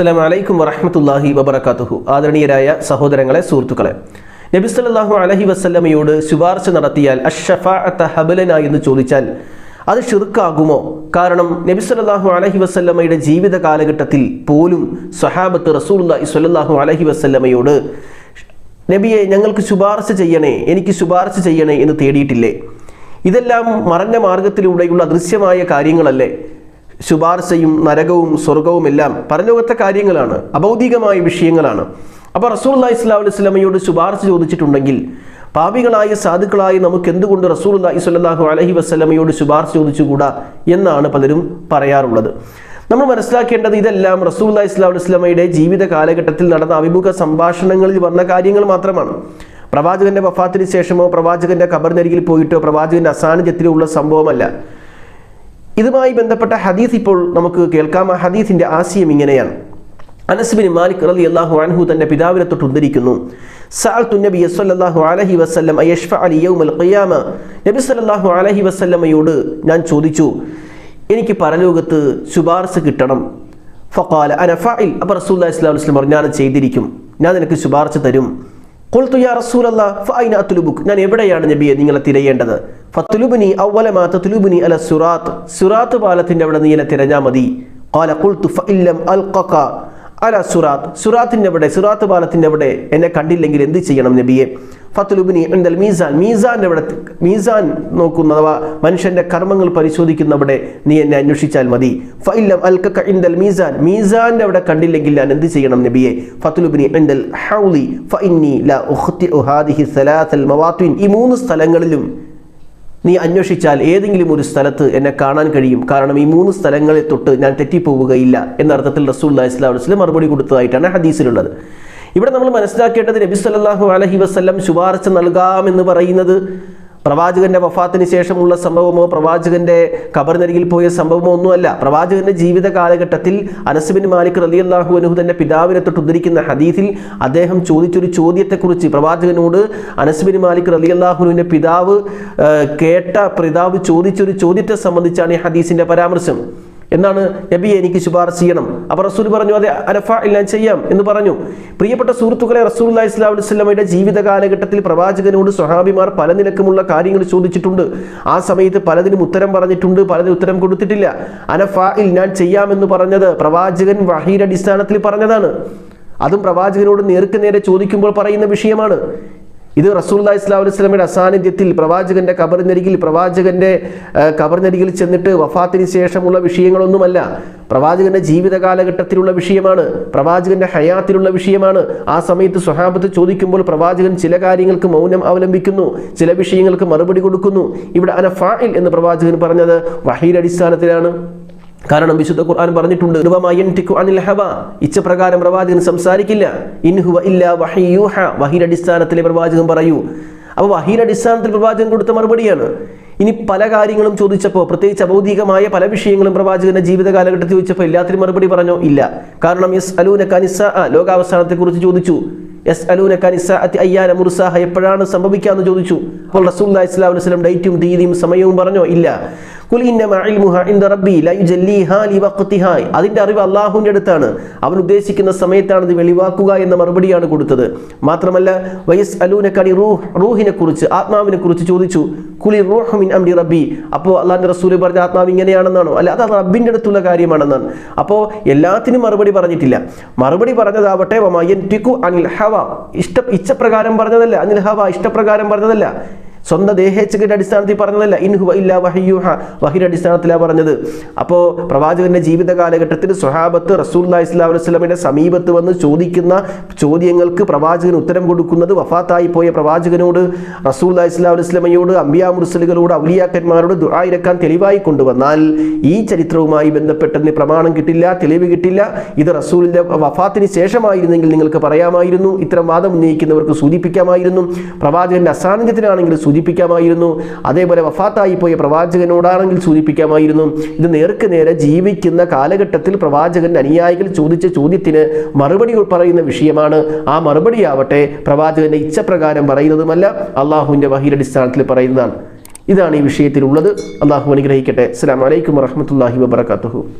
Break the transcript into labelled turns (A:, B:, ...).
A: അസ്സലാം വലൈക്കും വറഹമത്തല്ലാഹി വബർക്കാത്തുഹു ആദരണീയരായ സഹോദരങ്ങളെ സുഹൃത്തുക്കളെ നബി സല്ലല്ലാഹു അലൈഹി വസല്ലമയോട് ശുപാർശ നടത്തിയാൽ അഷഫാഅത്ത ഹബലന എന്ന് ചോദിച്ചാൽ അത് ഷിർക്കാകുമോ കാരണം നബി സല്ലല്ലാഹു അലൈഹി വസല്ലമയുടെ ജീവിത കാലഘട്ടത്തിൽ പോലും സഹാബത്ത് റസൂലുള്ളാഹി സ്വല്ലല്ലാഹു അലഹി വസല്ലമയോട് നബിയെ ഞങ്ങൾക്ക് ശുപാർശ ചെയ്യണേ എനിക്ക് ശുപാർശ ചെയ്യണേ എന്ന് തേടിയിട്ടില്ലേ? ഇതെല്ലാം മറഞ്ഞ മാർഗത്തിലൂടെയുള്ള അദൃശ്യമായ കാര്യങ്ങളല്ലേ? ശുപാർശയും നരകവും സ്വർഗവും എല്ലാം പരലോകത്തെ കാര്യങ്ങളാണ് അഭൗതികമായ വിഷയങ്ങളാണ്. അപ്പോൾ റസൂൽ ഇസ്ലാം അലൈഹി സ്വലമയോട് ശുപാർശ ചോദിച്ചിട്ടുണ്ടെങ്കിൽ പാപികളായ സാധുക്കളായ നമുക്ക് എന്തുകൊണ്ട് റസൂൽ അല്ലാഹി സ്വല്ലല്ലാഹു അലഹി വസ്ലമയോട് ശുപാർശ ചോദിച്ചുകൂടാ എന്നാണ് പലരും പറയാറുള്ളത്. നമ്മൾ മനസ്സിലാക്കേണ്ടത് ഇതെല്ലാം റസൂൽ ഇസ്ലാം അലൈഹി സ്വലമയുടെ ജീവിത കാലഘട്ടത്തിൽ നടന്ന അഭിമുഖ സംഭാഷണങ്ങളിൽ വന്ന കാര്യങ്ങൾ മാത്രമാണ്. പ്രവാചകന്റെ വഫാത്തിന് ശേഷമോ പ്രവാചകന്റെ കബറിനരികിൽ പോയിട്ടോ പ്രവാചകന്റെ അസാന്നിധ്യത്തിലോ ഉള്ള സംഭവമല്ല. ഇതുമായി ബന്ധപ്പെട്ട ഹദീസ് ഇപ്പോൾ നമുക്ക് കേൾക്കാം. ആ ഹദീസിന്റെ ആശയം ഇങ്ങനെയാണ്. അനസ്ബിൻ മാലിക് റലി അള്ളാഹു അൻഹു തന്റെ പിതാവിനെ തൊട്ട് ഉദ്ധരിക്കുന്നു. സല്ലല്ലാഹു അലൈഹി വസല്ലം അലി ഖിയാമ. നബി അലൈഹി വസല്ലമയോട് ഞാൻ ചോദിച്ചു എനിക്ക് പരലോകത്ത് ശുപാർശ കിട്ടണം. ഫഖാല അന അപ്പൊ റസൂലുള്ളാഹി ഇസ്ലാം വസല്ലം പറഞ്ഞു ഞാൻ ചെയ്തിരിക്കും. ഞാൻ നിനക്ക് ശുപാർശ തരും. യാ ഞാൻ എവിടെയാണ് നബിയെ നിങ്ങളെ തിരയേണ്ടത്? ഫത്തുലുബിനി അവലമാ അല സുറാത്ത്. സുറാത്ത് പാലത്തിന്റെ അവിടെ നീ എന്നെ തിരഞ്ഞാൽ മതി. ഫഇല്ലം അൽഖക അല സുറാത്ത്. സുറാത്തിന്റെ അവിടെ സുറാത്ത് പാലത്തിന്റെ അവിടെ എന്നെ കണ്ടില്ലെങ്കിൽ എന്ത് ചെയ്യണം നബിയെ? ഫത്തുലുബിനി എന്തൽ മീസാൻ. മീസാന്റെ അവിടെ മീസാൻ നോക്കുന്ന അഥവാ മനുഷ്യന്റെ കർമ്മങ്ങൾ പരിശോധിക്കുന്നവിടെ നീ എന്നെ അന്വേഷിച്ചാൽ മതി. ഫൈലം അൽക്കക്ക ഇന്തൽ മീസാൻ. മീസാന്റെ അവിടെ കണ്ടില്ലെങ്കിൽ ഞാൻ എന്ത് ചെയ്യണം നബിയെ? ഫത്തുലുബിനി എന്തൽ ഹൗലി ഫഇന്നി ലാ ഉഖ്തി ഉഹാദിഹി സലാത്തൽ മവാത്വിൻ ഈ മൂന്ന് സ്ഥലങ്ങളിലും നീ അന്വേഷിച്ചാൽ ഏതെങ്കിലും ഒരു സ്ഥലത്ത് എന്നെ കാണാൻ കഴിയും. കാരണം ഈ മൂന്ന് സ്ഥലങ്ങളെ തൊട്ട് ഞാൻ തെറ്റിപ്പോവുകയില്ല എന്നർത്ഥത്തിൽ റസൂല്ലാ ഇസ്ലാം വസ്ലം മറുപടി കൊടുത്തതായിട്ടാണ് ഹദീസിലുള്ളത്. ഇവിടെ നമ്മൾ മനസ്സിലാക്കേണ്ടത് നബി സല്ലാഹു അലഹി വസ്ല്ലം ശുപാർശ നൽകാമെന്ന് പറയുന്നത് പ്രവാചകന്റെ വഫാത്തിന് ശേഷമുള്ള സംഭവമോ പ്രവാചകന്റെ കബറിനരികിൽ പോയ സംഭവമോ ഒന്നുമല്ല. പ്രവാചകന്റെ ജീവിത കാലഘട്ടത്തിൽ അനസുബിൻ മാലിക് റലി അള്ളാഹു അനുഹു തന്റെ പിതാവിനെ തൊട്ട് ഉദ്ധരിക്കുന്ന ഹദീസിൽ അദ്ദേഹം ചോദിച്ചൊരു ചോദ്യത്തെക്കുറിച്ച് പ്രവാചകനോട് അനസുബിൻ മാലിക് റലി അള്ളാഹുനുവിന്റെ പിതാവ് കേട്ട പിതാവ് ചോദിച്ചൊരു ചോദ്യത്തെ സംബന്ധിച്ചാണ് ഈ ഹദീസിന്റെ പരാമർശം. എന്നാണ് നബി എനിക്ക് ശുപാർശ ചെയ്യണം. അപ്പോൾ റസൂൽ പറഞ്ഞു അതെ അനഫ എല്ലാം ചെയ്യാം എന്ന് പറഞ്ഞു. പ്രിയപ്പെട്ട സുഹൃത്തുക്കളെ റസൂൽ ഇസ്ലാം വസ്ലമയുടെ ജീവിത കാലഘട്ടത്തിൽ പ്രവാചകനോട് സ്വഹാബിമാർ പല നിലക്കുമുള്ള കാര്യങ്ങൾ ചോദിച്ചിട്ടുണ്ട്. ആ സമയത്ത് പലതിനും ഉത്തരം പറഞ്ഞിട്ടുണ്ട് പലതിനും ഉത്തരം കൊടുത്തിട്ടില്ല. അനഫായിൽ ഞാൻ ചെയ്യാമെന്ന് പറഞ്ഞത് പ്രവാചകൻ വഹീരടിസ്ഥാനത്തിൽ പറഞ്ഞതാണ്. അതും പ്രവാചകനോട് നേർക്ക് നേരെ ചോദിക്കുമ്പോൾ പറയുന്ന വിഷയമാണ്. ഇത് റസൂല്ലാ ഇസ്ലാം അലൈഹി സ്വലമയുടെ അസാന്നിധ്യത്തിൽ പ്രവാചകന്റെ കബറിനരികിൽ പ്രവാചകന്റെ കബറിനരികിൽ ചെന്നിട്ട് വഫാത്തിന് ശേഷമുള്ള വിഷയങ്ങളൊന്നുമല്ല. പ്രവാചകന്റെ ജീവിത കാലഘട്ടത്തിലുള്ള വിഷയമാണ് പ്രവാചകന്റെ ഹയാത്തിലുള്ള വിഷയമാണ്. ആ സമയത്ത് സ്വഹാബത്ത് ചോദിക്കുമ്പോൾ പ്രവാചകൻ ചില കാര്യങ്ങൾക്ക് മൗനം അവലംബിക്കുന്നു ചില വിഷയങ്ങൾക്ക് മറുപടി കൊടുക്കുന്നു. ഇവിടെ അനഫായിൽ എന്ന് പ്രവാചകൻ പറഞ്ഞത് വഹീർ അടിസ്ഥാനത്തിലാണ് കാരണം വിശുദ്ധ ഖുർആൻ പറഞ്ഞിട്ടുണ്ട് "നുവമയൻതിക്കു അനിൽ ഹവ. ഇച്ഛപ്രകാരം പ്രവാചകൻ സംസാരിക്കില്ല. ഇൻഹുവ ഇല്ല വഹിയൂഹ വഹീർ അടിസ്ഥാനത്തിലെ പ്രവാചകൻ പറയൂ. അപ്പോൾ വഹീർ അടിസ്ഥാനത്തിൽ പ്രവാചകൻ കൊടുത്ത മറുപടിയാണ്. ഇനി പല കാര്യങ്ങളും ചോദിച്ചപ്പോൾ പ്രത്യേകിച്ച് അബൗദികമായ പല വിഷയങ്ങളും പ്രവാചകന്റെ ജീവിത കാലഘട്ടത്തിൽ ചോദിച്ചപ്പോൾ എല്ലാത്തിനും മറുപടി പറഞ്ഞോ? ഇല്ല. കാരണം യെസ് അലൂന കനിസ ചോദിച്ചു. യെസ് അലൂന കനിസ അയ്യാന മുർസാഹ എപ്പോഴാണ് സംഭവിക്കാന്ന് ചോദിച്ചു. അപ്പോൾ റസൂൽ ഇസ്ലാം വസ്ലം ഡേറ്റും തീയതിയും സമയവും പറഞ്ഞോ? ഇല്ല. അതിന്റെ അറിവ് അള്ളാഹുവിന്റെ അടുത്താണ്. അവൻ ഉദ്ദേശിക്കുന്ന സമയത്താണ് ഇത് വെളിവാക്കുക എന്ന മറുപടിയാണ് കൊടുത്തത്. മാത്രമല്ല വയസ് അലൂനക്കണി റൂഹ് റൂഹിനെ കുറിച്ച് ആത്മാവിനെ കുറിച്ച് ചോദിച്ചു കുലി റൂഹ് മിൻ അംഡി റബ്ബി അപ്പോൾ അള്ളാഹിന്റെ റസൂൽ പറഞ്ഞ ആത്മാവ് ഇങ്ങനെയാണെന്നാണോ? അല്ല അത് റബ്ബിന്റെ അടുത്തുള്ള കാര്യമാണെന്നാണ്. അപ്പോൾ എല്ലാത്തിനും മറുപടി പറഞ്ഞിട്ടില്ല. മറുപടി പറഞ്ഞതാവട്ടെ അനിൽ ഹവ ഇഷ്ട ഇച്ഛപ്രകാരം പറഞ്ഞതല്ല. അനിൽ ഹവ ഇഷ്ടപ്രകാരം പറഞ്ഞതല്ല. സ്വന്തം ദേഹേച്ഛയുടെ അടിസ്ഥാനത്തിൽ പറഞ്ഞതല്ല. ഇൻഹുവ ഇല്ല വഹിയുഹ വഹിയുടെ അടിസ്ഥാനത്തിലാണ് പറഞ്ഞത്. അപ്പോൾ പ്രവാചകന്റെ ജീവിത കാലഘട്ടത്തിൽ സ്വഹാബത്ത് റസൂല്ലാ ഇസ്ലാം വസ്ലമിന്റെ സമീപത്ത് വന്ന് ചോദിക്കുന്ന ചോദ്യങ്ങൾക്ക് പ്രവാചകൻ ഉത്തരം കൊടുക്കുന്നത് വഫാത്തായി പോയ പ്രവാചകനോട് റസൂല്ലാ ഇസ്ലാം വസ്ലമയോട് അമ്പിയാ മുർസലുകളോട് ഔലിയാക്കന്മാരോട് ദുആയിരക്കാൻ തെളിവായി കൊണ്ടുവന്നാൽ ഈ ചരിത്രവുമായി ബന്ധപ്പെട്ടതിന് പ്രമാണം കിട്ടില്ല തെളിവ് കിട്ടില്ല. ഇത് റസൂലിന്റെ വഫാത്തിന് ശേഷമായിരുന്നെങ്കിൽ നിങ്ങൾക്ക് പറയാമായിരുന്നു. ഇത്തരം വാദം ഉന്നയിക്കുന്നവർക്ക് സൂചിപ്പിക്കാമായിരുന്നു. പ്രവാചകന്റെ അസാന്നിധ്യത്തിനാണെങ്കിൽ സൂചിപ്പിക്കാമായിരുന്നു. അതേപോലെ വഫാത്തായി പോയ പ്രവാചകനോടാണെങ്കിൽ സൂചിപ്പിക്കാമായിരുന്നു. ഇത് നേർക്ക് നേരെ ജീവിക്കുന്ന കാലഘട്ടത്തിൽ പ്രവാചകന്റെ അനുയായികൾ ചോദിച്ച ചോദ്യത്തിന് മറുപടി പറയുന്ന വിഷയമാണ്. ആ മറുപടിയാവട്ടെ പ്രവാചകന്റെ ഇച്ഛപ്രകാരം പറയുന്നതുമല്ല അള്ളാഹുവിന്റെ വഹീരടിസ്ഥാനത്തിൽ പറയുന്നതാണ്. ഇതാണ് ഈ വിഷയത്തിലുള്ളത്. അള്ളാഹു അനുഗ്രഹിക്കട്ടെ. അസ്സാം വലൈക്കും വറഹമത്തല്ലാഹി വബർക്കാത്തുഹു